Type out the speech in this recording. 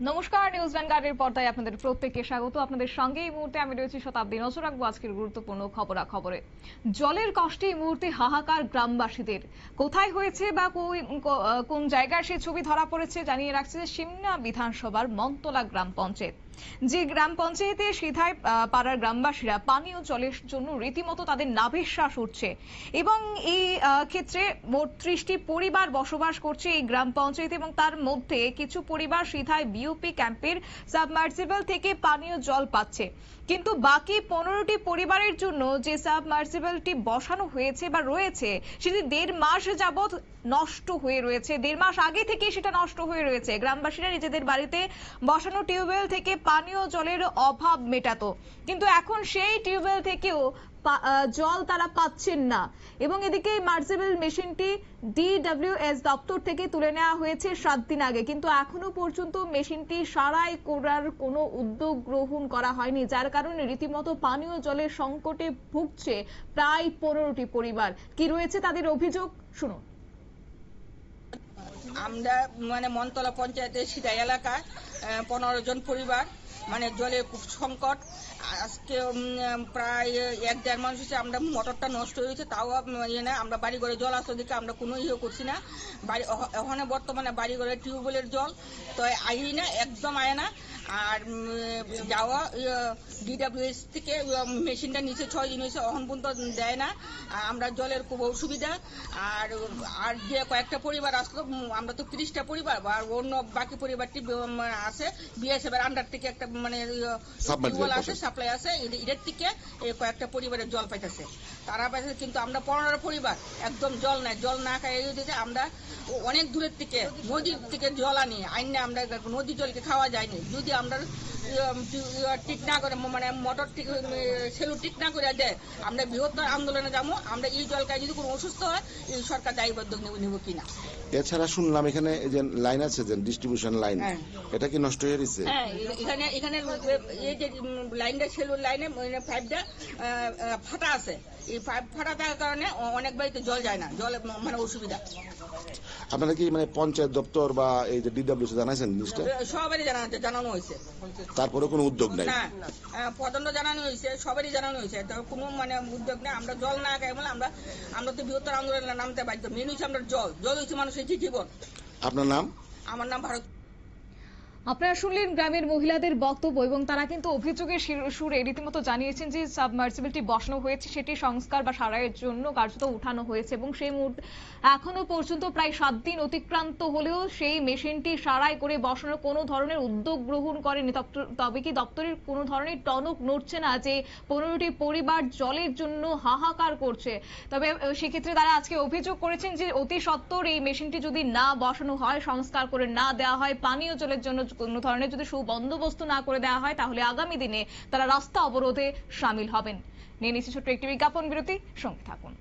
নমস্কার, নিউজ ভ্যানগার্ডের পর্দায় আপনাদের প্রত্যেককে স্বাগত। আপনাদের সঙ্গে এই মুহূর্তে আমি রয়েছি শতাব্দী নজর রাখব আজকের গুরুত্বপূর্ণ খবরাখবরে। জলের কষ্টে এই মুহূর্তে হাহাকার গ্রামবাসীদের। কোথায় হয়েছে বা কোন জায়গায় সে ছবি ধরা পড়েছে জানিয়ে রাখছে যে সিমনা বিধানসভার মন্তলা গ্রাম পঞ্চায়েত। যে গ্রাম পঞ্চায়েতে সিধায় পাড়ার গ্রামবাসীরা পানীয় জলের জন্য রীতিমতো তাদের নাভিশ্বাস উঠছে। এবং এই ক্ষেত্রে মোট ত্রিশটি পরিবার বসবাস করছে এই গ্রাম পঞ্চায়েত এবং তার মধ্যে কিছু পরিবার সিধায় বিউপি ক্যাম্পের সাবমার্সিবল থেকে পানীয় জল পাচ্ছে। কিন্তু বাকি পনেরোটি পরিবারের জন্য যে সাবমার্সিবলটি বসানো হয়েছে বা রয়েছে, সেটি দেড় মাস যাবৎ নষ্ট হয়ে রয়েছে। দেড় মাস আগে থেকে সেটা নষ্ট হয়ে রয়েছে। গ্রামবাসীরা নিজেদের বাড়িতে বসানো টিউবওয়েল থেকে পানীয় জলের অভাব মেটাতো। কিন্তু এখন সেই টিউবওয়েল থেকেও জল তারা পাচ্ছেন না। এবং এদিকে মার্সিবল মেশিনটি ডিডব্লিউএস দপ্তর থেকে তুলে নেওয়া হয়েছে সাত দিন আগে। কিন্তু এখনও পর্যন্ত মেশিনটি সারাই করার কোনো উদ্যোগ গ্রহণ করা হয়নি, যার কারণে রীতিমতো পানীয় জলের সংকটে ভুগছে প্রায় পনেরোটি পরিবার। কি রয়েছে তাদের অভিযোগ? শুনুন। আমরা মানে মনতলা পঞ্চায়েতের সিধা এলাকায় পনেরো জন পরিবার মানে জলে খুব সংকট। আজকে প্রায় এক দেড় মাস হচ্ছে আমরা মোটরটা নষ্ট হয়েছে, তাও ইয়ে না, আমরা বাড়ি ঘরে জল আসতে দিকে আমরা কোনো ইয়ে করছি না। বাড়ি ওখানে বর্তমানে বাড়ি ঘরে টিউবওয়েলের জল, তো আই না, একদম আয় না। আর যাওয়া ডিডাব্লিউএস থেকে মেশিনটা নিচে ছয় দিন হয়েছে অহন পর্যন্ত দেয় না। আমরা জলের খুব অসুবিধা। আর আর যে কয়েকটা পরিবার আসলো আমরা তো তিরিশটা পরিবার আর অন্য বাকি পরিবারটি আছে। বিএসএফ এর আন্ডার থেকে একটা মানে টিউবওয়েল আছে সাপ্লাই আছে এদের থেকে কয়েকটা পরিবারের জল পাইতেছে। তারা পাইতেছে কিন্তু আমরা পনেরো পরিবার একদম জল নাই। জল না খাই এই দিতে আমরা অনেক দূরের থেকে নদীর থেকে জল আনি। আইনে আমরা নদীর জলকে খাওয়া যায়নি। যদি আমরা ঠিক না করে মানে মোটর ঠিক সেলু ঠিক না করে দেয় আমরা বৃহত্তর আন্দোলনে যাব আমরা এই জল খাই যদি কোনো অসুস্থ হয় সরকার দায়বদ্ধ নেব কিনা। এছাড়া শুনলাম এখানে যে লাইন আছে যে ডিস্ট্রিবিউশন লাইন হ্যাঁ। এটা কি নষ্ট হয়ে গেছে? হ্যাঁ এখানে এখানে এই যে লাইনটা সেলুর লাইনে পাইপটা ফাটা আছে। এই পাইপ ফাটা থাকার কারণে অনেক বাড়িতে জল যায় না জল মানে অসুবিধা। আপনারা কি মানে পঞ্চায়েত দপ্তর বা এই যে ডিডব্লিউ জানাইছেন জিনিসটা সবারই জানানো হয়েছে। তারপরে কোনো উদ্যোগ নাই। পদণ্ড জানানো হয়েছে সবারই জানানো হয়েছে। তো কোনো মানে উদ্যোগ নেই আমরা জল না খাই বলে আমরা আমরা তো বৃহত্তর আন্দোলনে নামতে বাধ্য। মেন হচ্ছে আমরা জল। জল হচ্ছে মানুষের জীবন। আপনার নাম? আমার নাম ভারত আপনারা শুনলেন গ্রামের মহিলাদের বক্তব্য এবং তারা কিন্তু অভিযোগের সুরে রীতিমতো জানিয়েছেন যে সাবমার্সিবলটি বসানো হয়েছে, সেটি সংস্কার বা সারাইয়ের জন্য কার্যত উঠানো হয়েছে এবং সেই মুহূর্তে এখনও পর্যন্ত প্রায় সাত দিন অতিক্রান্ত হলেও সেই মেশিনটি সারাই করে বসানোর কোনো ধরনের উদ্যোগ গ্রহণ করেনি। তবে কি দপ্তরের কোনো ধরনের টনক নড়ছে না যে পনেরোটি পরিবার জলের জন্য হাহাকার করছে? তবে সেক্ষেত্রে তারা আজকে অভিযোগ করেছেন যে অতি সত্বর এই মেশিনটি যদি না বসানো হয়, সংস্কার করে না দেওয়া হয়, পানীয় জলের জন্য কোনো ধরনের যদি সুবন্দোবস্ত না করে দেওয়া হয়, তাহলে আগামী দিনে তারা রাস্তা অবরোধে সামিল হবেন। নিয়ে নিচ্ছি ছোট্ট একটি বিজ্ঞাপন বিরতি, সঙ্গে থাকুন।